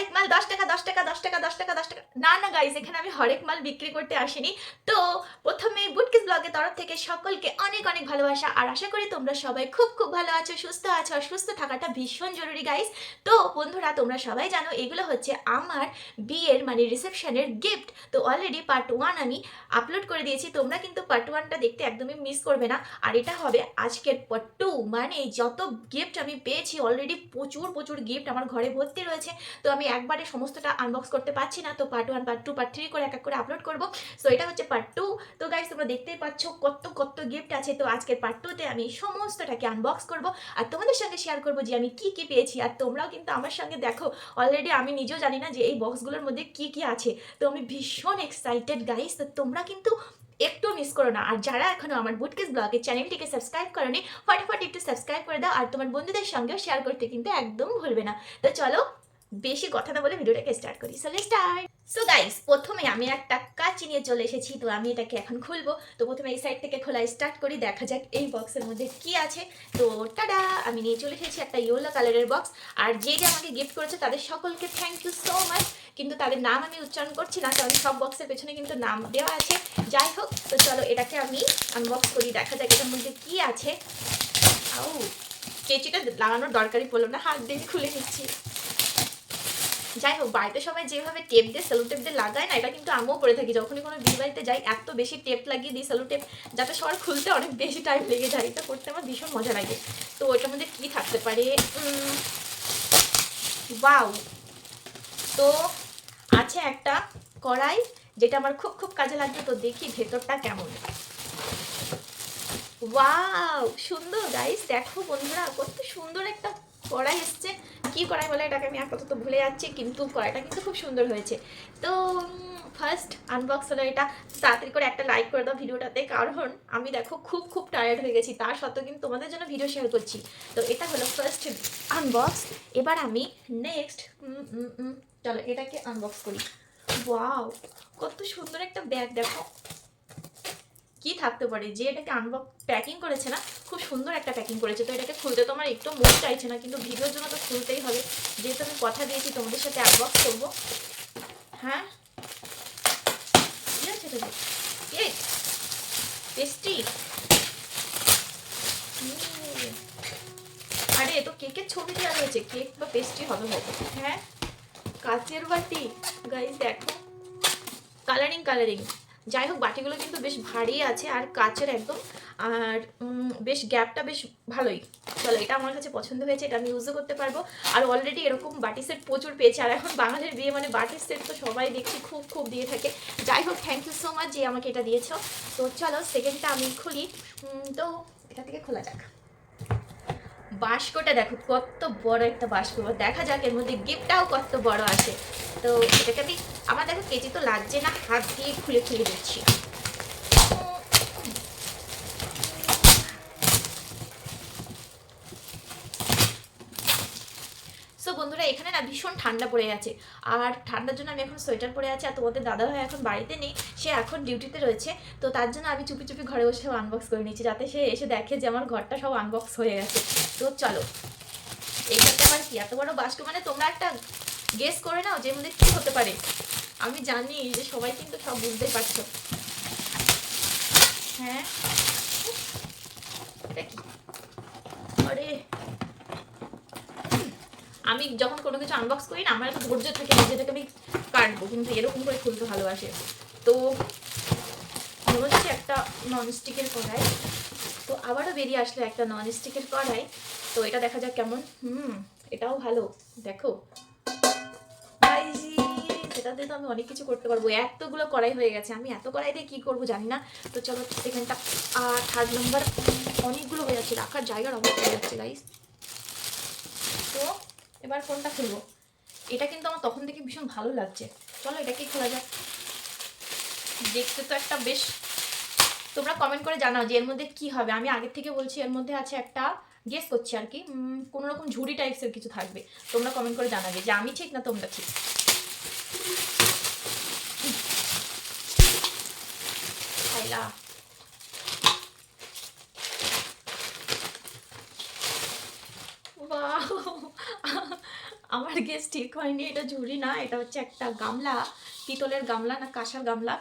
হরেক মাল দশ টাকা দশ টাকা দশ টাকা দশ টাকা দশ টাকা। না না গাইজ এখানে আমি হরেক মাল বিক্রি করতে আসিনি। তো প্রথমে বুটকিস ব্লগের তরফ থেকে সকলকে অনেক অনেক ভালোবাসা। আর আশা করি তোমরা সবাই খুব খুব ভালো আছো, সুস্থ আছো, আর সুস্থ থাকাটা ভীষণ জরুরি গাইজ তো বন্ধুরা, তোমরা সবাই জানো, এগুলো হচ্ছে আমার বিয়ের মানে রিসেপশনের গিফট তো অলরেডি পার্ট ওয়ান আমি আপলোড করে দিয়েছি। তোমরা কিন্তু পার্ট ওয়ানটা দেখতে একদমই মিস করবে না। আর এটা হবে আজকের পার্ট টু মানে যত গিফট আমি পেয়েছি অলরেডি প্রচুর প্রচুর গিফট আমার ঘরে ভর্তি রয়েছে। তো আমি একবারে সমস্তটা আনবক্স করতে পারছি না, তো part one part two part three করে এক এক করে আপলোড করব। সো এটা হচ্ছে পার্ট টু তো গাইজ তোমরা দেখতেই পাচ্ছ কত কত গিফট আছে। তো আজকের পার্ট টুতে আমি সমস্তটাকে আনবক্স করব আর তোমাদের সঙ্গে শেয়ার করব যে আমি কি কি পেয়েছি। আর তোমরাও কিন্তু আমার সঙ্গে দেখো অলরেডি আমি নিজেও জানি না যে এই বক্সগুলোর মধ্যে কি কি আছে। তো আমি ভীষণ এক্সাইটেড গাইস তো তোমরা কিন্তু একটু মিস করো না। আর যারা এখনও আমার বুটকেস ব্লগের চ্যানেলটিকে সাবস্ক্রাইব করনি, ফটাফট একটু সাবস্ক্রাইব করে দাও। আর তোমার বন্ধুদের সঙ্গেও শেয়ার করতে কিন্তু একদম ভুলবে না। তো চলো বেশি কথা না বলে ভিডিওটাকে স্টার্ট করি। সো স্টার্ট সো গাইস প্রথমে আমি একটা কাঁচি নিয়ে চলে এসেছি, তো আমি এটাকে এখন খুলবো। তো প্রথমে এই সাইড থেকে খোলা স্টার্ট করি, দেখা যাক এই বক্সের মধ্যে কি আছে। তো টাডা আমি নিয়ে চলে এসেছি একটা ইয়েলো কালারের বক্স আর যে যে আমাকে গিফট করেছে, তাদের সকলকে থ্যাংক ইউ সো মাচ কিন্তু তাদের নাম আমি উচ্চারণ করছি না, কারণ সব বক্সের পেছনে কিন্তু নাম দেওয়া আছে। যাই হোক, তো চলো এটাকে আমি আনবক্স করি, দেখা যাক এটার মধ্যে কি আছে। আউ কেচিটা লাগানোর দরকারই পড়ল না, হাত দিয়ে খুলে নিচ্ছি। যাই হোক, বাড়িতে সবাই যেভাবে টেপ দিয়ে সেলো টেপ দিয়ে লাগায় না, এটা কিন্তু আমিও করে থাকি। যখনই কোনো বিয়ে বাড়িতে যাই, এত বেশি টেপ লাগিয়ে দিই সেলো টেপ যাতে সবার খুলতে অনেক বেশি টাইম লেগে যায়। এটা করতে আমার ভীষণ মজা লাগে। তো ওইটার মধ্যে কী থাকতে পারে? ওয়াও তো আছে একটা কড়াই, যেটা আমার খুব খুব কাজে লাগবে। তো দেখি ভেতরটা কেমন। সুন্দর গাইস দেখো বন্ধুরা, কত সুন্দর একটা কড়াই এসছে। কি করাই বলে, এটাকে আমি আপাতত ভুলে যাচ্ছি, কিন্তু কড়াইটা কিন্তু খুব সুন্দর হয়েছে। তো ফার্স্ট আনবক্স হলো এটা। তাড়াতাড়ি করে একটা লাইক করে দাও ভিডিওটাতে, কারণ আমি দেখো খুব খুব টায়ার্ড হয়ে গেছি। তার সত্ত্বেও কিন্তু তোমাদের জন্য ভিডিও শেয়ার করছি। তো এটা হলো ফার্স্ট আনবক্স এবার আমি নেক্সট চলো এটাকে আনবক্স করি। ওয়াও কত সুন্দর একটা ব্যাগ দেখো। কি থাকতে পারে? যে এটাকে আনবক্স প্যাকিং করেছে না, খুব সুন্দর একটা প্যাকিং করেছে। তো এটাকে খুলতে তোমার একটু মন চাইছে না, কিন্তু ভিডিওর জন্য তো খুলতেই হবে। যেহেতু আমি কথা দিয়েছি, তোমাদের সাথে আনবক্স করব। হ্যাঁ? কেক টেস্টি আরে, তো কেকের ছবি দেওয়া রয়েছে কেক বা পেস্ট্রি হবে হয়তো হ্যাঁ? কাচের বাটি। গাইজ দেখো। কালারিং কালারিং যাই হোক, বাটিগুলো কিন্তু বেশ ভারী আছে আর কাচের একদম। আর বেশ গ্যাপটা বেশ ভালোই। চলো, এটা আমার কাছে পছন্দ হয়েছে, এটা আমি ইউজও করতে পারব। আর অলরেডি এরকম বাটি সেট প্রচুর পেয়েছে, আর এখন বাঙালির বিয়ে মানে বাটি সেট তো সবাই দেখছি খুব খুব দিয়ে থাকে। যাই হোক থ্যাংক ইউ সো মাচ যে আমাকে এটা দিয়েছ। তো চলো সেকেন্ডটা আমি খুলি। তো, এটা থেকে খোলা যাক। বাস্কটা দেখো, কত বড় একটা বাস্ক। দেখা যাক এর মধ্যে গিফটটাও কত বড় আছে। তো সেটাকে আমি, আমার দেখো কেজি তো লাগছে না, হাত দিয়ে খুলে খুলে দিচ্ছি সো বন্ধুরা এখানে না ভীষণ ঠান্ডা পড়ে গেছে। আর ঠান্ডার জন্য আমি এখন সোয়েটার পরে আছি আর তোমাদের দাদা ভাই এখন বাড়িতে নেই, সে এখন ডিউটিতে রয়েছে। তো তার জন্য আমি চুপি চুপি ঘরে বসে সব আনবক্স করে নিচ্ছি যাতে সে এসে দেখে যে আমার ঘরটা সব আনবক্স হয়ে গেছে। তো চলো এইটাতে আবার কি? এত বড় বাস্ক মানে তোমরা একটা গেস করে নাও যে মধ্যে কি হতে পারে। আমি জানি যে সবাই কিন্তু সব বুঝতেই পারছ। হ্যাঁ এটা কি আরে আমি যখন কোনো কিছু আনবক্স করি না, আমার একটা ধৈর্য থাকে না, যেটাকে আমি কাটবো, কিন্তু এরকম করে খুলতে ভালোবাসে। তো হচ্ছে একটা ননস্টিকের কড়াই। তো আবারও বেরিয়ে আসলো একটা ননস্টিকের কড়াই। তো এটা দেখা যাক কেমন। হুম, এটাও ভালো। দেখো। দিয়ে তো আমি অনেক কিছু করতে পারব। এতগুলো কড়াই হয়ে গেছে। আমি এত কড়াই দিয়ে কী করব জানি না। তো চলো সেখানটা আর থার্ড নাম্বার অনেকগুলো হয়ে যাচ্ছে। রাখার জায়গার অভাব হয়ে যাচ্ছে গাইস তো এবার কোনটা খুলবো? এটা কিন্তু আমার তখন থেকে ভীষণ ভালো লাগছে। চলো এটাকে খোলা যাক। দেখতে তো একটা বেশ তোমরা কমেন্ট করে জানাও যে এর মধ্যে কি হবে। আমি আগের থেকে বলছি এর মধ্যে আছে একটা গেস করছি আর কি। কোনো রকম ঝুড়ি টাইপসের কিছু থাকবে। তোমরা কমেন্ট করে জানাবে যে আমি ঠিক না তোমরা ঠিক? খাইলা Wow! আমার গেস ঠিক হয়নি এটা ঝুড়ি না এটা হচ্ছে একটা গামলা পিতলের গামলা না কাঁসার গামলা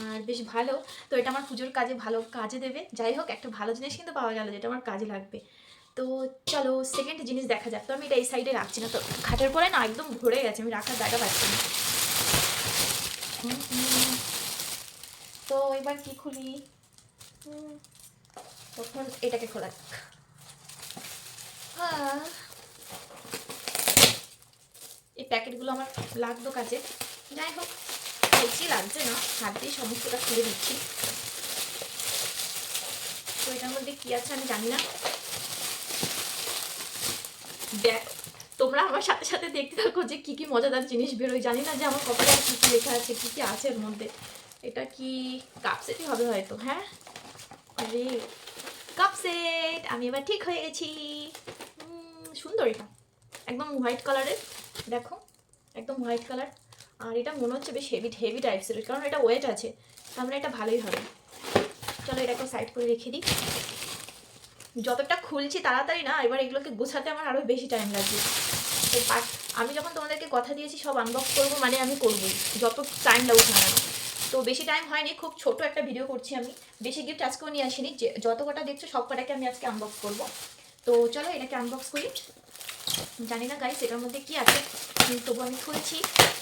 আর বেশ ভালো। তো এটা আমার পুজোর কাজে ভালো কাজে দেবে। যাই হোক একটা ভালো জিনিস কিন্তু পাওয়া গেল যেটা আমার কাজে লাগবে। তো চলো সেকেন্ড জিনিস দেখা যাক। তো আমি এটা এই সাইডে রাখছি না তো খাটের পরে না একদম ভরে গেছে আমি রাখার জায়গা পাচ্ছি না। তো এবার কি খুলি? তখন এটাকে খোলা আহ, এই প্যাকেটগুলো আমার লাগতো কাজে। যাই হোক বেশি লাগছে না। হাত দিয়ে সমস্তটা খুলে দিচ্ছি। তো এটার মধ্যে কি আছে আমি জানি না। দেখ, তোমরা আমার সাথে সাথে দেখতে থাকো যে কি কি মজাদার জিনিস বেরোয়। জানি না যে আমার কপালে কী কি লেখা আছে, কী কী আছে এর মধ্যে। এটা কি কাপ সেটই হবে হয়তো হ্যাঁ? আরে কাপ সেট আমি এবার ঠিক হয়ে গেছি। সুন্দর এটা। একদম হোয়াইট কালারের দেখো, একদম হোয়াইট কালার আর এটা মনে হচ্ছে বেশ হেভি হেভি টাইপসের কারণ এটা ওয়েট আছে, তার মানে এটা ভালোই হবে। চলো এটাকে সাইড করে রেখে দিই। যতটা খুলছি তাড়াতাড়ি না, এবার এগুলোকে গোছাতে আমার আরও বেশি টাইম লাগবে। আমি যখন তোমাদেরকে কথা দিয়েছি, সব আনবক্স করব মানে আমি করবোই। যত টাইম লাগুক না তো বেশি টাইম হয়নি, খুব ছোট একটা ভিডিও করছি আমি। বেশি গিফট আজকেও নিয়ে আসিনি। যে যত কটা দেখছ, সব কটাকে আমি আজকে আনবক্স করব। তো চলো এটাকে আনবক্স করি। জানি না গাইস এটার মধ্যে কি আছে তবু আমি খুলছি।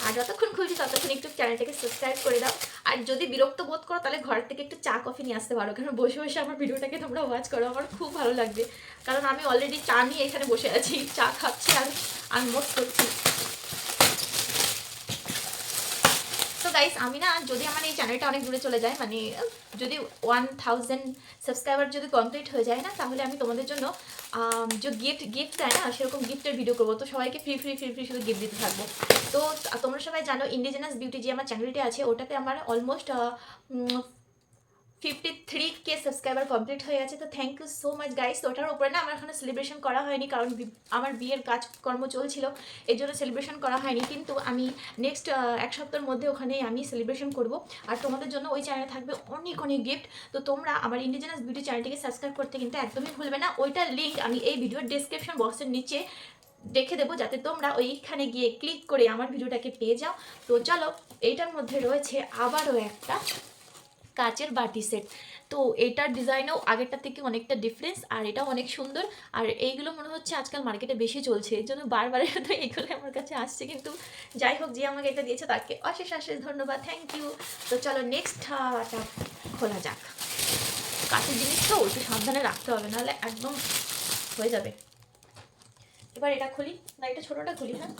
আর যতক্ষণ খুলছি, ততক্ষণ একটু চ্যানেলটাকে সাবস্ক্রাইব করে দাও। আর যদি বিরক্ত বোধ করো, তাহলে ঘর থেকে একটু চা কফি নিয়ে আসতে পারো। কারণ বসে বসে আমার ভিডিওটাকে তোমরা ওয়াচ করো, আমার খুব ভালো লাগবে। কারণ আমি অলরেডি চা নিয়ে এখানে বসে আছি, চা খাচ্ছি আর আনবক্স করছি। গাইস আমি না, যদি আমার এই চ্যানেলটা অনেক দূরে চলে যায় মানে যদি ওয়ান থাউজেন্ড সাবস্ক্রাইবার যদি কমপ্লিট হয়ে যায় না, তাহলে আমি তোমাদের জন্য যে গিফট গিফট দেয় না, সেরকম গিফটের ভিডিও করব। তো সবাইকে ফ্রি ফ্রি ফ্রি ফ্রি শুধু গিফট দিতে থাকব। তো তোমরা সবাই জানো ইন্ডিজেনাস বিউটি যে আমার চ্যানেলটি আছে, ওটাতে আমার almost fifty three K subscriber complete হয়ে গেছে, তো thank you so much guys তো ওটার উপরে না আমার এখানে সেলিব্রেশন করা হয়নি, কারণ আমার বিয়ের কাজকর্ম চলছিল এই জন্য সেলিব্রেশন করা হয়নি। কিন্তু আমি নেক্সট এক সপ্তাহের মধ্যে ওখানে আমি সেলিব্রেশন করব। আর তোমাদের জন্য ওই চ্যানেলে থাকবে অনেক অনেক গিফট তো তোমরা আমার ইন্ডিজিনাস বিউটি চ্যানেলটিকে সাবস্ক্রাইব করতে কিন্তু একদমই ভুলবে না। ওইটার লিঙ্ক আমি এই ভিডিওর ডিসক্রিপশন বক্সের নিচে দেখে দেবো, যাতে তোমরা ওইখানে গিয়ে ক্লিক করে আমার ভিডিওটাকে পেয়ে যাও। তো চলো, এইটার মধ্যে রয়েছে আবারও একটা কাচের বাটি সেট তো এটার ডিজাইনও আগেরটার থেকে অনেকটা ডিফারেন্স আর এটাও অনেক সুন্দর। আর এইগুলো মনে হচ্ছে আজকাল মার্কেটে বেশি চলছে। এর জন্য বারবার তো এইগুলো আমার কাছে আসছে। কিন্তু যাই হোক, যে আমাকে এটা দিয়েছে তাকে অশেষ অশেষ ধন্যবাদ। থ্যাংক ইউ তো চলো নেক্সটটা খোলা যাক। কাছের জিনিস তো, একটু সাবধানে রাখতে হবে, নাহলে একদম হয়ে যাবে। এবার এটা খুলি। না, এটা ছোটোটা খুলি হ্যাঁ।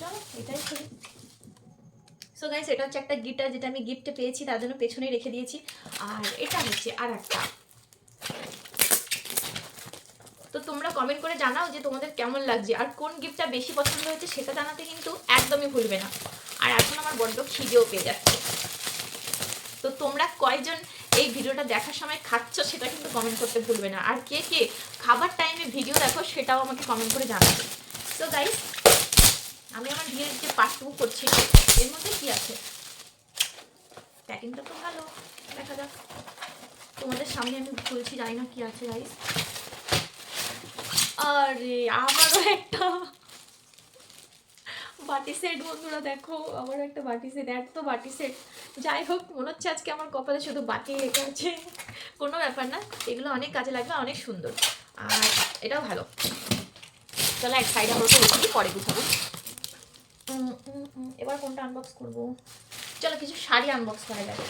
চলো, এটাই খুলি। সো গাইস এটা হচ্ছে একটা গিটার যেটা আমি গিফটে পেয়েছি, তার জন্য পেছনেই রেখে দিয়েছি। আর এটা হচ্ছে আর একটা তো তোমরা কমেন্ট করে জানাও যে তোমাদের কেমন লাগছে। আর কোন গিফটটা বেশি পছন্দ হয়েছে সেটা জানাতে কিন্তু একদমই ভুলবে না। আর এখন আমার বড্ড খিদেও পেয়ে যাচ্ছে। তো তোমরা কয়জন এই ভিডিওটা দেখার সময় খাচ্ছ সেটা কিন্তু কমেন্ট করতে ভুলবে না। আর কে কে খাবার টাইমে ভিডিও দেখো সেটাও আমাকে কমেন্ট করে জানাবে। তো গাইস আমি আমার বিয়ের যে পার্ট করছি, এর মধ্যে কি আছে? প্যাকিংটা তো ভালো, দেখা যাক। তোমাদের সামনে আমি খুলছি, জানি না কি আছে গাইস আরে, আমারও একটা বাটি সেট, বন্ধুরা, দেখো, আমারও একটা বাটি সেট, এত বাটি সেট। যাই হোক, মনে হচ্ছে আজকে আমার কপালে শুধু বাটি লেখা আছে। কোনো ব্যাপার না, এগুলো অনেক কাজে লাগবে, অনেক সুন্দর। আর এটাও ভালো। চলো এক সাইড আমরা রেখে পরে গুছাবো। এবার কোনটা আনবক্স করব? চলো কিছু শাড়ি আনবক্স করা যাবে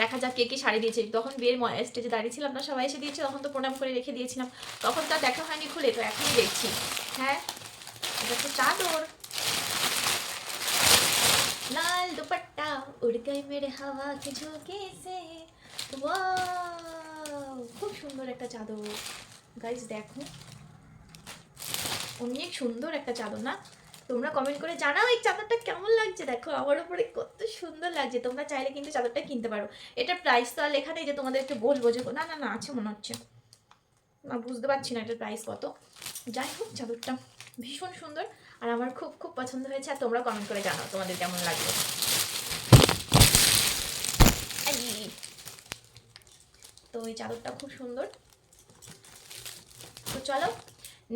দেখা যাক কে কি শাড়ি দিয়েছে। তখন বিয়ের স্টেজে দাঁড়িয়েছিলাম না, সবাই এসে দিয়েছে, তখন তো প্রণাম করে রেখে দিয়েছিলাম। তখন তো দেখা হয়নি খুলে, তো এখনই দেখছি। হ্যাঁ? এটা তো চাদর। লাল দুপাট্টা উড়গাই মেরে হাওয়া কে ঝুঁকে সে খুব সুন্দর একটা চাদর। গাইজ দেখো। অনেক সুন্দর একটা চাদর, না? তোমরা কমেন্ট করে জানাও এই চাদরটা কেমন লাগছে? দেখো, আমার উপরে কত সুন্দর লাগছে। তোমরা চাইলে কিন্তু চাদরটা কিনতে পারো। এটার প্রাইস তো আর লেখা নেই যে তোমাদেরকে বলব যে, না না না, আছে মনে হচ্ছে। না, বুঝতে পারছি না এটার প্রাইস কত। যাই হোক, চাদরটা ভীষণ সুন্দর আর আমার খুব খুব পছন্দ হয়েছে আর তোমরা কমেন্ট করে জানাও তোমাদের কেমন আই! তো এই চাদরটা খুব সুন্দর। তো চলো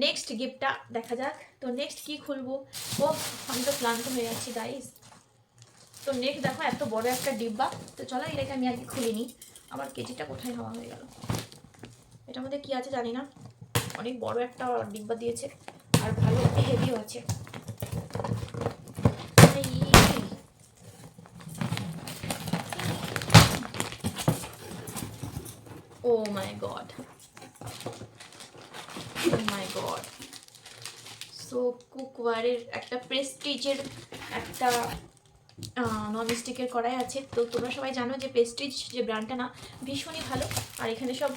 নেক্সট গিফটটা দেখা যাক। তো নেক্সট কি খুলবো? ও আমি তো ক্লান্ত হয়ে যাচ্ছি গাইস তো নেক্সট দেখো, এত বড় একটা ডিব্বা। তো চলো, এটাকে আমি কি খুলিনি আমার কেজিটা কোথায় হওয়া হয়ে গেল? এটার মধ্যে কি আছে জানি না। অনেক বড় একটা ডিব্বা দিয়েছে, আর ভালো হেভিও আছে। ও my god my god so কুকওয়ারের একটা প্রেস্টিজের একটা নন স্টিকের কড়াই আছে। তো তোমরা সবাই জানো যে প্রেস্টিজ যে ব্র্যান্ডটা না, ভীষণই ভালো। আর এখানে সব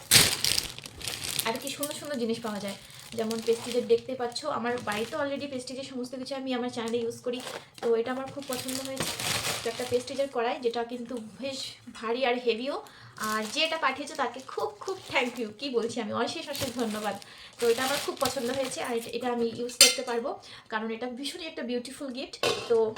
আর কি সুন্দর সুন্দর জিনিস পাওয়া যায়। যেমন প্রেস্টিজের দেখতে পাচ্ছ, আমার বাড়িতে অলরেডি প্রেস্টিজের সমস্ত কিছু আমি আমার চ্যানেলে ইউজ করি। তো এটা আমার খুব পছন্দ হয়েছে। তো একটা প্রেস্টিজের কড়াই যেটা কিন্তু বেশ ভারী আর হেভিও আর যে এটা পাঠিয়েছে তাকে খুব খুব থ্যাংক ইউ কি বলছি আমি? অশেষ অশেষ ধন্যবাদ। তো এটা আমার খুব পছন্দ হয়েছে আর এটা- আমি ইউজ করতে পারব। কারণ এটা ভীষণই একটা বিউটিফুল গিফট তো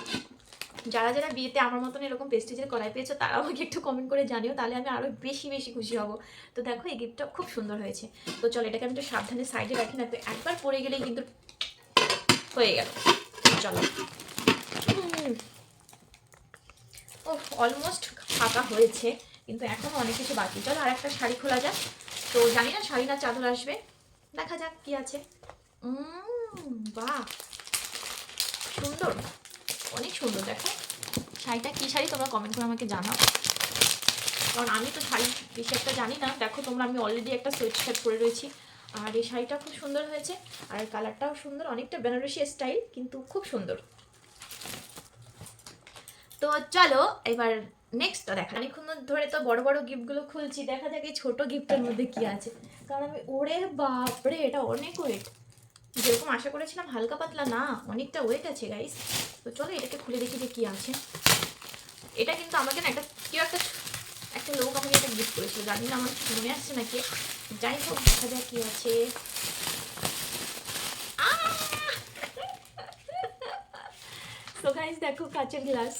যারা যারা বিয়েতে আমার মতন এরকম পেস্টিজের কড়াই পেয়েছ তারা আমাকে একটু কমেন্ট করে জানিও, তাহলে আমি আরও বেশি বেশি খুশি হব। তো দেখো, এই গিফটটা খুব সুন্দর হয়েছে। তো চলো, এটাকে আমি একটু সাবধানে সাইডে রাখি, না তো একবার পরে গেলেই কিন্তু হয়ে গেল। চলো। অলমোস্ট ফাঁকা হয়েছে, কিন্তু এখনও অনেক কিছু বাকি। চলো আর একটা শাড়ি খোলা যাক। তো জানি না, শাড়ি না চাদর আসবে। দেখা যাক কি আছে। বাহ। সুন্দর। অনেক সুন্দর, দেখো। শাড়িটা কী শাড়ি? তোমরা কমেন্ট করে আমাকে জানাও। কারণ আমি তো শাড়ি বেশি একটা জানি না। দেখো, তোমরা আমি অলরেডি একটা সোয়েট শার্ট পরে রয়েছি। আর এই শাড়িটা খুব সুন্দর হয়েছে। আর কালারটাও সুন্দর। অনেকটা বেনারসি স্টাইল কিন্তু খুব সুন্দর। তো চলো, এবার নেক্সট তো দেখা অনেকক্ষণ ধরে তো বড় বড় গিফটগুলো খুলছি, দেখা যাক এই ছোটো গিফটের মধ্যে কি আছে। কারণ আমি, ওরে বাপরে, এটা অনেক ওয়েট যেরকম আশা করেছিলাম হালকা পাতলা, না, অনেকটা ওয়েট আছে গাইস তো চলো এটাকে খুলে দেখি যে কী আছে। এটা কিন্তু আমাকে না একটা, কেউ একটা একটা লোক আমাকে এটা গিফট করেছিল। জানি না আমার মনে আসছে নাকি। যাই হোক, দেখা যাক কী আছে। তো গাইস দেখো কাচের গ্লাস।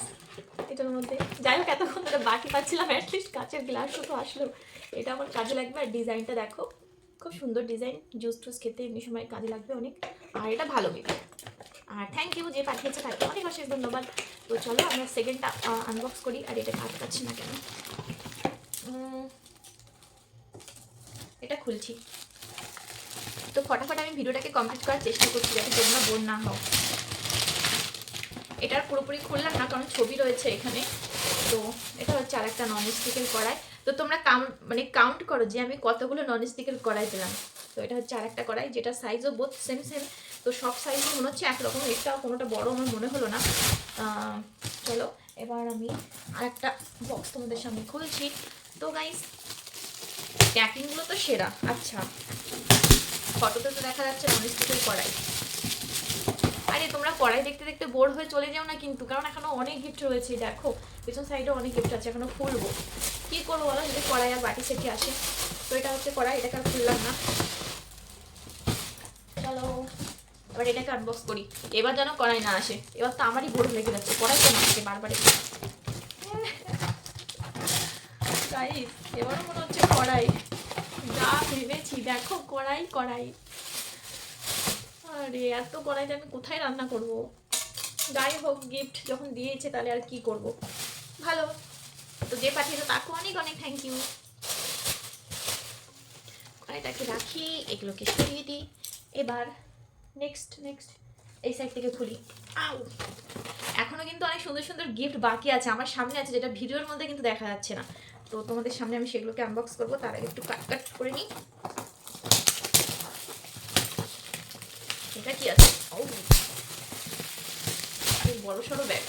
এটার মধ্যে। যাই হোক, এতক্ষণ ধরে বাকি পাচ্ছিলাম অ্যাটলিস্ট কাচের গ্লাসও তো আসলো। এটা আমার কাজে লাগবে, আর ডিজাইনটা দেখো। খুব সুন্দর ডিজাইন জুস টুস খেতে এমনি সময় কাজে লাগবে অনেক। আর এটা ভালো গিফট আর থ্যাংক ইউ যে পাঠিয়েছে তাকে অনেক অশেষ ধন্যবাদ। তো চলো, আমরা সেকেন্ডটা আনবক্স করি, আর এটা কাজ পাচ্ছি না কেন? এটা খুলছি। তো ফটাফট আমি ভিডিওটাকে কমপ্লিট করার চেষ্টা করছি, যাতে তোমরা বোর না হও। এটার পুরোপুরি খুললাম না, কারণ ছবি রয়েছে এখানে। তো এটা হচ্ছে আর একটা নন স্টিকের কড়াই। তো তোমরা কাউন্ট মানে কাউন্ট করো যে আমি কতগুলো নন স্টিকের কড়াই দিলাম। তো এটা হচ্ছে আর একটা কড়াই, যেটা সাইজও বোধ সেম সেম তো সব সাইজই মনে হচ্ছে একরকম একটা কোনোটা বড় আমার মনে হলো না। চলো, এবার আমি আর একটা বক্স তোমাদের সামনে খুলছি। তো গাইস প্যাকিংগুলো তো সেরা। আচ্ছা ফটোতে তো দেখা যাচ্ছে নন স্টিকের কড়াই। আরে তোমরা কড়াই দেখতে দেখতে বোর হয়ে চলে যাও না কিন্তু, কারণ এখনও অনেক গিফট রয়েছে, দেখো। পেছন সাইডে অনেক গিফট আছে, এখনও খুলবো। কি করব বলো? যদি কড়াই আর বাটি সেটি আসে। তো এটা হচ্ছে কড়াই এটাকে আর খুললাম না। চলো, এবার এটাকে আনবক্স করি। এবার যেন কড়াই না আসে। এবার তো আমারই বোর লেগে যাচ্ছে কড়াই কেন আসছে বারবার এবারও মনে হচ্ছে কড়াই যা ভেবেছি, দেখো, কড়াই কড়াই। আরে, এত কড়াইতে আমি কোথায় রান্না করব? যাই হোক গিফট যখন দিয়েছে, তাহলে আর কি করব? ভালো। তো যে পাঠিয়েছে, তাকে অনেক অনেক থ্যাংক ইউ কড়াইটাকে রাখি, এগুলোকে সরিয়ে দিই। এবার নেক্সট নেক্সট এই সাইড থেকে খুলি আউ! এখনও কিন্তু অনেক সুন্দর সুন্দর গিফট বাকি আছে। আমার সামনে আছে, যেটা ভিডিওর মধ্যে কিন্তু দেখা যাচ্ছে না। তো তোমাদের সামনে আমি সেগুলোকে আনবক্স করব, তার আগে একটু কাট কাট করে নিই এটা কি আছে ও অনেক বড় সড়ো ব্যাগ।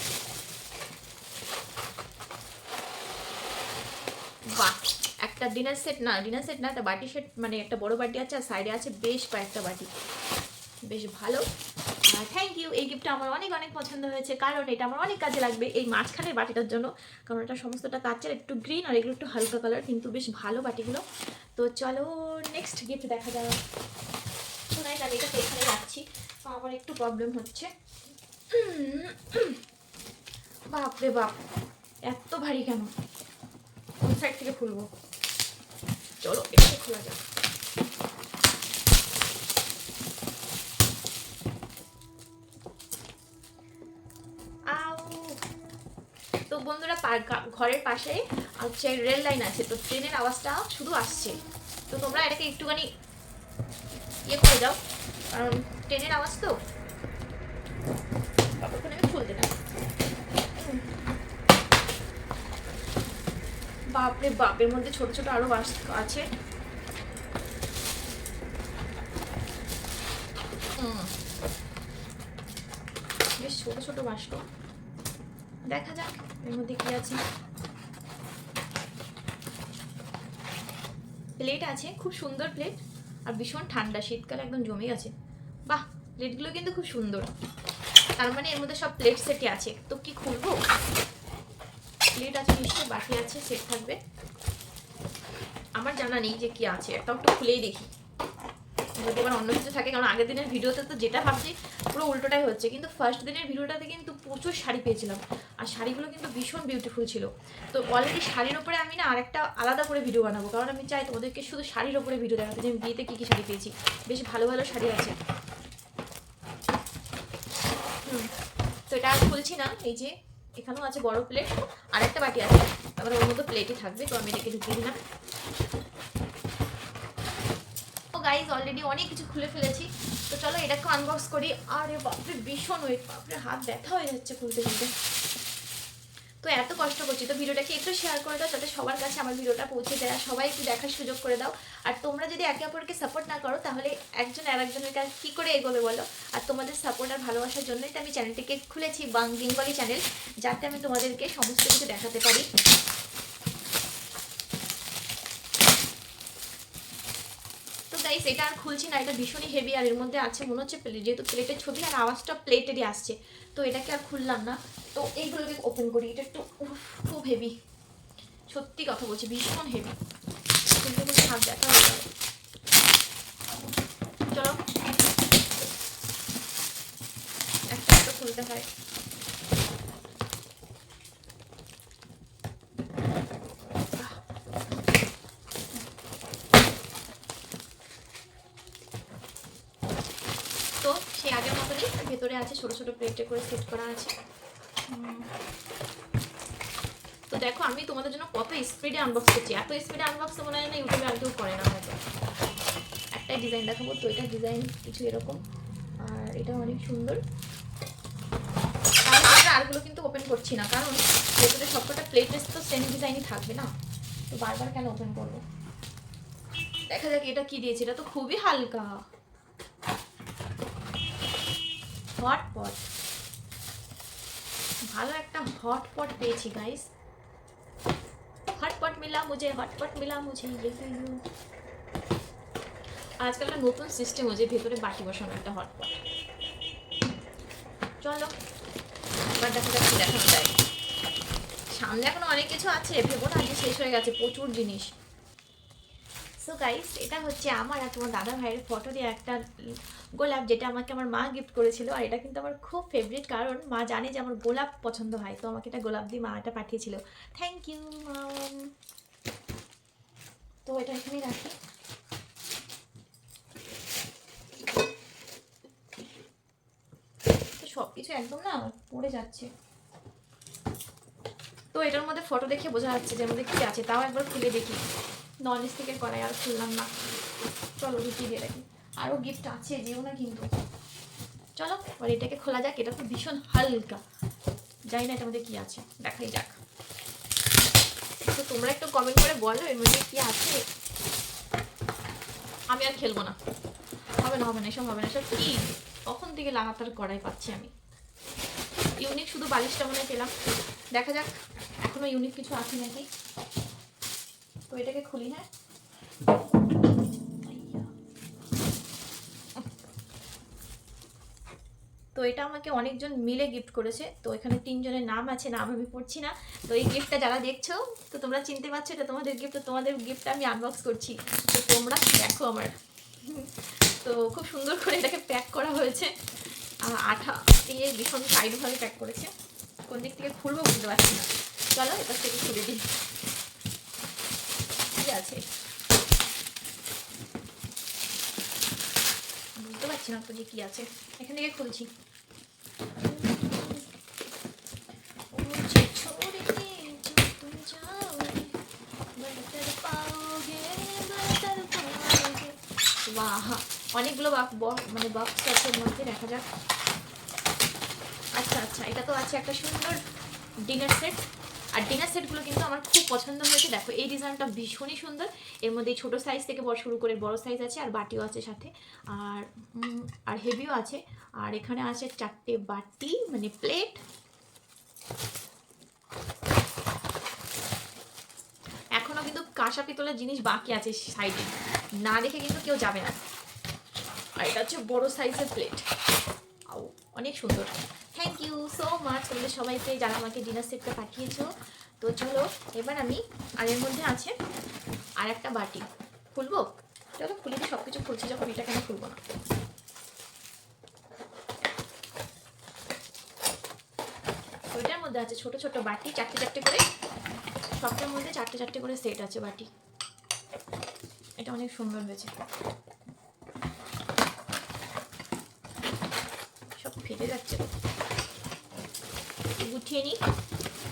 বাহ, একটা ডিনার সেট না ডিনার সেট না, একটা বাটি সেট মানে একটা বড় বাটি আছে আর সাইডে আছে বেশ কয়েকটা বাটি। বেশ ভালো। থ্যাংক ইউ এই গিফটটা আমার অনেক অনেক পছন্দ হয়েছে কারণ এটা আমার অনেক কাজে লাগবে এই মাঝখানের বাটিটার জন্য। কারণ এটা সমস্তটা কাচের, একটু গ্রিন আর এগুলো একটু হালকা কালার কিন্তু বেশ ভালো বাটিগুলো। তো চলো নেক্সট গিফট দেখা যাবে শোনাই আমি এটাকে এখানে রাখছি। আমার একটু প্রবলেম হচ্ছে। বাপ রে বাপ, এত ভারী কেন? কোন সাইড থেকে খুলবো? চলো একটু খোলা যাক। বন্ধুরা ঘরের পাশে হচ্ছে রেল লাইন আছে, তো ট্রেনের আওয়াজটা শুধু আসছে। তো তোমরা এটাকে একটুখানি ইয়ে করে দাও, কারণ ট্রেনের আওয়াজ তো। ততক্ষণ আমি খুলতে বাপরে, বাপের মধ্যে ছোট ছোট আরও বাস আছে। বেশ ছোট ছোট বাস্ক দেখা যাক, এর মধ্যে কি আছে। প্লেট আছে, খুব সুন্দর প্লেট আর ভীষণ ঠান্ডা, শীতকালে একদম জমে গেছে। বাহ প্লেটগুলো কিন্তু খুব সুন্দর। তার মানে এর মধ্যে সব প্লেট সেটই আছে। তো কি খুলবো? প্লেট আছে নিশ্চয়ই, বাকি আছে সেট থাকবে। আমার জানা নেই যে কি আছে তাও একটু খুলেই দেখি। যদি আমার অন্য কিছু থাকে, কারণ আগের দিনের ভিডিওতে তো যেটা ভাবছি, পুরো উল্টোটাই হচ্ছে। কিন্তু ফার্স্ট দিনের ভিডিওটাতে কিন্তু প্রচুর শাড়ি পেয়েছিলাম। আর শাড়িগুলো কিন্তু ভীষণ বিউটিফুল ছিল। তো অলরেডি শাড়ির ওপরে আমি না আরেকটা আলাদা করে ভিডিও বানাবো। কারণ আমি চাই তোমাদেরকে শুধু শাড়ির ওপরে ভিডিও দেখাতে যে আমি বিয়েতে কী কী শাড়ি পেয়েছি। বেশ ভালো ভালো শাড়ি আছে। তো এটা আর খুলছি না, এই যে এখানেও আছে বড় প্লেট আর একটা বাটি আছে, তারপরে ওর মতো প্লেটই থাকবে, তো আমি এটাকে ঢুকিয়ে দিলাম। গাইজ অলরেডি অনেক কিছু খুলে ফেলেছি, তো চলো এটাকে আনবক্স করি। আরে বাপরে, ভীষণ ওয়েট বাপরে, হাত ব্যথা হয়ে যাচ্ছে খুলতে খুলতে। তো এত কষ্ট করছি। তো ভিডিওটাকে একটু শেয়ার করে দাও যাতে সবার কাছে আমার ভিডিওটা পৌঁছে আর সবাই একটু দেখার সুযোগ করে দাও। আর তোমরা যদি একে অপরকে সাপোর্ট না করো, তাহলে একজন আর একজনের কাছে কী করে এগোবে বলো? আর তোমাদের সাপোর্ট আর ভালোবাসার জন্যই তো আমি চ্যানেলটিকে খুলেছি বাং বেঙ্গলি চ্যানেল যাতে আমি তোমাদেরকে সমস্ত কিছু দেখাতে পারি। গাইস এটা আর খুলছি না, এটা ভীষণই হেভি আর এর মধ্যে আছে, মনে হচ্ছে প্লেট যেহেতু প্লেটের ছবি আর আওয়াজটা প্লেটেরই আসছে, তো এটাকে আর খুললাম না। তো এইগুলোকে ওপেন করি, এটা একটু খুব হেভি সত্যি কথা বলছি, ভীষণ হেভি হাত যাবে চলো। একটা একটা খুলতে হয় তো সে আগের মতনই ভেতরে আছে, ছোট ছোট প্লেটে করে সেট করা আছে। তো দেখো, আমি তোমাদের জন্য কত স্পিডে আনবক্স করছি। এত স্পিডে আনবক্স মনে হয় না ইউটিউবে আর কেউ করে না হয়তো। একটাই ডিজাইন দেখাবো, তো এটা ডিজাইন কিছু এরকম, আর এটা অনেক সুন্দর। আরগুলো কিন্তু ওপেন করছি না, কারণ ভেতরে সবকটা প্লেটের তো সেম ডিজাইনই থাকবে না। তো বারবার কেন ওপেন করব? দেখা যাক এটা কি দিয়েছে, এটা তো খুবই হালকা। হটপট ভালো একটা হটপট পেয়েছি গাইস হটপট মিলা মুঝে হটপট মিলা মুঝে। আজকাল একটা নতুন সিস্টেম হয়েছে, ভেতরে বাটি বসানো একটা হটপট চলো, এবার দেখা যাক কি দেখানো যায়। সামনে এখনও অনেক কিছু আছে, ভেবো না যে শেষ হয়ে গেছে, প্রচুর জিনিস। সো গাইস এটা হচ্ছে আমার আর তোমার দাদা ভাইয়ের ফটো দিয়ে একটা গোলাপ যেটা আমাকে আমার মা গিফট করেছিল। আর এটা কিন্তু আমার খুব ফেভারিট কারণ মা জানে যে আমার গোলাপ পছন্দ হয়। তো আমাকে এটা গোলাপ দিয়ে মা এটা পাঠিয়েছিল। থ্যাংক ইউ তো এটা এখানেই রাখি। সব কিছু একদম না পড়ে যাচ্ছে। তো এটার মধ্যে ফটো দেখে বোঝা যাচ্ছে যে মধ্যে কী আছে। তাও একবার খুলে দেখি। নন স্টিকের কড়াই আর খুললাম না। চলো রুটি দিয়ে রাখি। আরও গিফট আছে, যেও না কিন্তু। চলো আর এটাকে খোলা যাক, এটা তো ভীষণ হালকা। জানি না এটা মধ্যে কী আছে, দেখাই যাক। তো তোমরা একটু কমেন্ট করে বলো, এর মধ্যে কী আছে? আমি আর খেলব না। হবে না হবে না, এসব হবে না, এসব কি? কখন থেকে লাগাতার কড়াই পাচ্ছি আমি। ইউনিক শুধু বালিশটা মনে পেলাম। দেখা যাক, এখনও ইউনিক কিছু আছে নাকি? তো এটাকে খুলি হ্যাঁ? তো এটা আমাকে অনেকজন মিলে গিফট করেছে। তো এখানে তিনজনের নাম আছে, নাম আমি পড়ছি না। তো এই গিফটটা যারা দেখছ, তো তোমরা চিনতে পারছ এটা তোমাদের গিফট তোমাদের গিফটটা আমি আনবক্স করছি। তো তোমরা দেখো আমার। তো খুব সুন্দর করে এটাকে প্যাক করা হয়েছে। আঠা দিয়ে ভীষণ টাইটভাবে প্যাক করেছে। কোন দিক থেকে খুলবো বুঝতে পারছি না। চলো এটার থেকে খুলে দিই। আছে। বুঝতে পারছি না তো যে কী আছে। এখান থেকে খুলছি। বাহা, অনেকগুলো মানে বক্স আছে মধ্যে, দেখা যাক। আচ্ছা আচ্ছা এটা তো আছে একটা সুন্দর ডিনার সেট আর ডিনার সেটগুলো কিন্তু আমার খুব পছন্দ হয়েছে। দেখো, এই ডিজাইনটা ভীষণই সুন্দর। এর মধ্যে ছোট সাইজ থেকে বড় শুরু করে বড় সাইজ আছে আর বাটিও আছে সাথে। আর আর হেভিও আছে। আর এখানে আছে চারটে বাটি মানে প্লেট এখনও কিন্তু কাঁসা পিতলের জিনিস বাকি আছে সাইডে না দেখে কিন্তু কেউ যাবে না। আর এটা হচ্ছে বড় সাইজের প্লেট আও অনেক সুন্দর। থ্যাংক ইউ সো মাচ তোমাদের সবাইকে যারা আমাকে ডিনার সেটটা পাঠিয়েছো। তো চলো, এবার আমি আর এর মধ্যে আছে আর একটা বাটি। খুলবো? চলো, খুলে সব কিছু খুলছি, যখন এটা কেন খুলবো না। ওইটার মধ্যে আছে ছোট ছোট বাটি, চারটে চারটে করে। সবটার মধ্যে চারটে চারটে করে সেট আছে বাটি। এটা অনেক সুন্দর হয়েছে। ফেটে যাচ্ছে। গুছিয়ে নিই।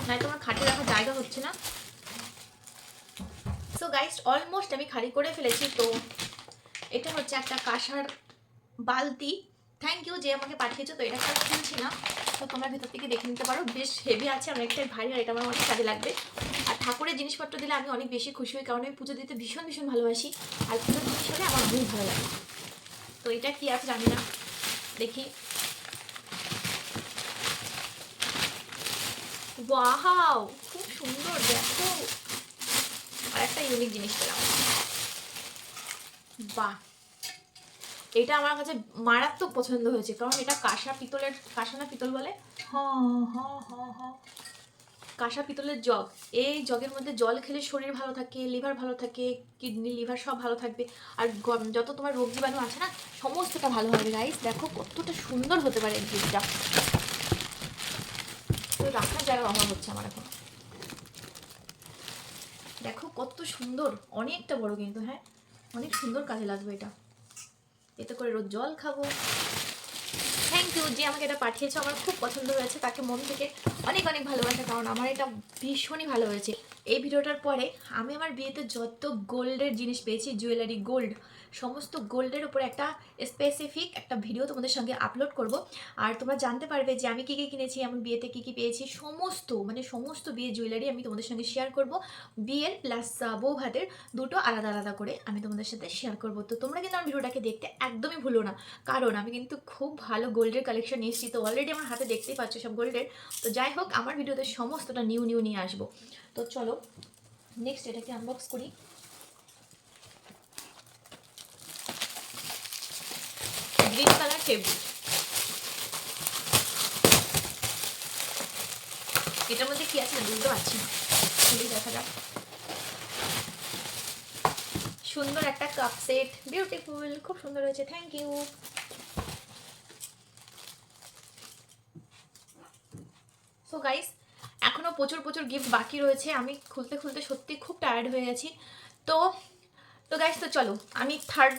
নাই তোমার খাটে রাখার জায়গা হচ্ছে না? সো গাইস অলমোস্ট আমি খালি করে ফেলেছি, তো এটা হচ্ছে একটা কাঁসার বালতি। থ্যাংক ইউ যে আমাকে পাঠিয়েছো, তো এটা খুলছি না। তো তোমরা ভেতর থেকে দেখে নিতে পারো, বেশ হেভি আছে অনেকটাই ভারী আর এটা আমার অনেক কাজে লাগবে। আর ঠাকুরের জিনিসপত্র দিলে আমি অনেক বেশি খুশি হই, কারণ আমি পুজো দিতে ভীষণ ভীষণ ভালোবাসি। আর পুজোর জিনিস হলে আমার খুব ভালো লাগে। তো এটা কি আছে জানি না। দেখি। ওয়াও খুব সুন্দর দেখো। আর একটা ইউনিক জিনিস পেলাম। বাহ। এটা আমার কাছে মারাত্মক পছন্দ হয়েছে কারণ এটা কাঁসা পিতলের কাঁসা না পিতল বলে? হ হ হ হ। কাঁসা পিতলের জগ। এই জগের মধ্যে জল খেলে শরীর ভালো থাকে লিভার ভালো থাকে কিডনি লিভার সব ভালো থাকবে। আর যত তোমার রোগ জীবাণু আছে না সমস্তটা ভালো হবে গাইস দেখো কতটা সুন্দর হতে পারে এই জিনিসটা। রাখার জায়গা অভাব হচ্ছে আমার এখন। দেখো কত সুন্দর, অনেকটা বড় কিন্তু হ্যাঁ? অনেক সুন্দর কাজে লাগবে এটা। এতে করে রোজ জল খাব। থ্যাংক ইউ যে আমাকে এটা পাঠিয়েছে, আমার খুব পছন্দ হয়েছে, তাকে মন থেকে অনেক অনেক ভালোবাসা, কারণ আমার এটা ভীষণই ভালো হয়েছে। এই ভিডিওটার পরে আমি আমার বিয়েতে যত গোল্ডের জিনিস পেয়েছি জুয়েলারি গোল্ড সমস্ত গোল্ডের উপরে একটা স্পেসিফিক একটা ভিডিও তোমাদের সঙ্গে আপলোড করব। আর তোমরা জানতে পারবে যে আমি কী কী কিনেছি আমার বিয়েতে কী কী পেয়েছি, সমস্ত মানে সমস্ত বিয়ের জুয়েলারি আমি তোমাদের সঙ্গে শেয়ার করব। বিয়ের প্লাস বউ ভাতের দুটো আলাদা আলাদা করে আমি তোমাদের সাথে শেয়ার করব। তো তোমরা কিন্তু আমার ভিডিওটাকে দেখতে একদমই ভুলো না। কারণ আমি কিন্তু খুব ভালো গোল্ডের কালেকশন এসেছি। তো অলরেডি আমার হাতে দেখতেই পাচ্ছ সব গোল্ডের। তো যাই হোক, আমার ভিডিওতে সমস্তটা নিউ নিউ নিয়ে আসব। তো চলো নেক্সট এটাকে আনবক্স করি। গ্রিন কালার ফেব্রিক এটার মধ্যে কি আছে পারছি না দেখা যাক। সুন্দর একটা কাপ সেট বিউটিফুল খুব সুন্দর হয়েছে। থ্যাংক ইউ সো গাইস এখনও প্রচুর প্রচুর গিফট বাকি রয়েছে। আমি খুলতে খুলতে সত্যি খুব টায়ার্ড হয়ে গেছি। তো তো গাইস তো চলো, আমি থার্ড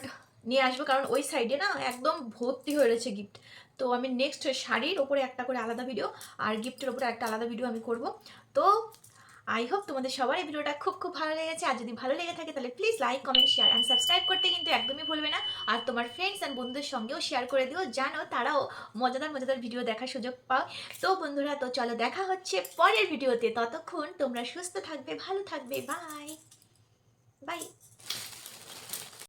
নিয়ে আসব কারণ ওই সাইডে না একদম ভর্তি হয়ে রয়েছে গিফট তো আমি নেক্সট শাড়ির ওপরে একটা করে আলাদা ভিডিও আর গিফটের ওপরে একটা আলাদা ভিডিও আমি করব। তো আই হোপ তোমাদের সবার এই ভিডিওটা খুব খুব ভালো লেগেছে। আর যদি ভালো লেগে থাকে, তাহলে please like comment share and subscribe করতে কিন্তু একদমই ভুলবে না। আর তোমার ফ্রেন্ডস অ্যান্ড বন্ধুদের সঙ্গেও শেয়ার করে দিও, জানো তারাও মজাদার মজাদার ভিডিও দেখার সুযোগ পাও তো বন্ধুরা, তো চলো দেখা হচ্ছে পরের ভিডিওতে ততক্ষণ তোমরা সুস্থ থাকবে, ভালো থাকবে। Bye bye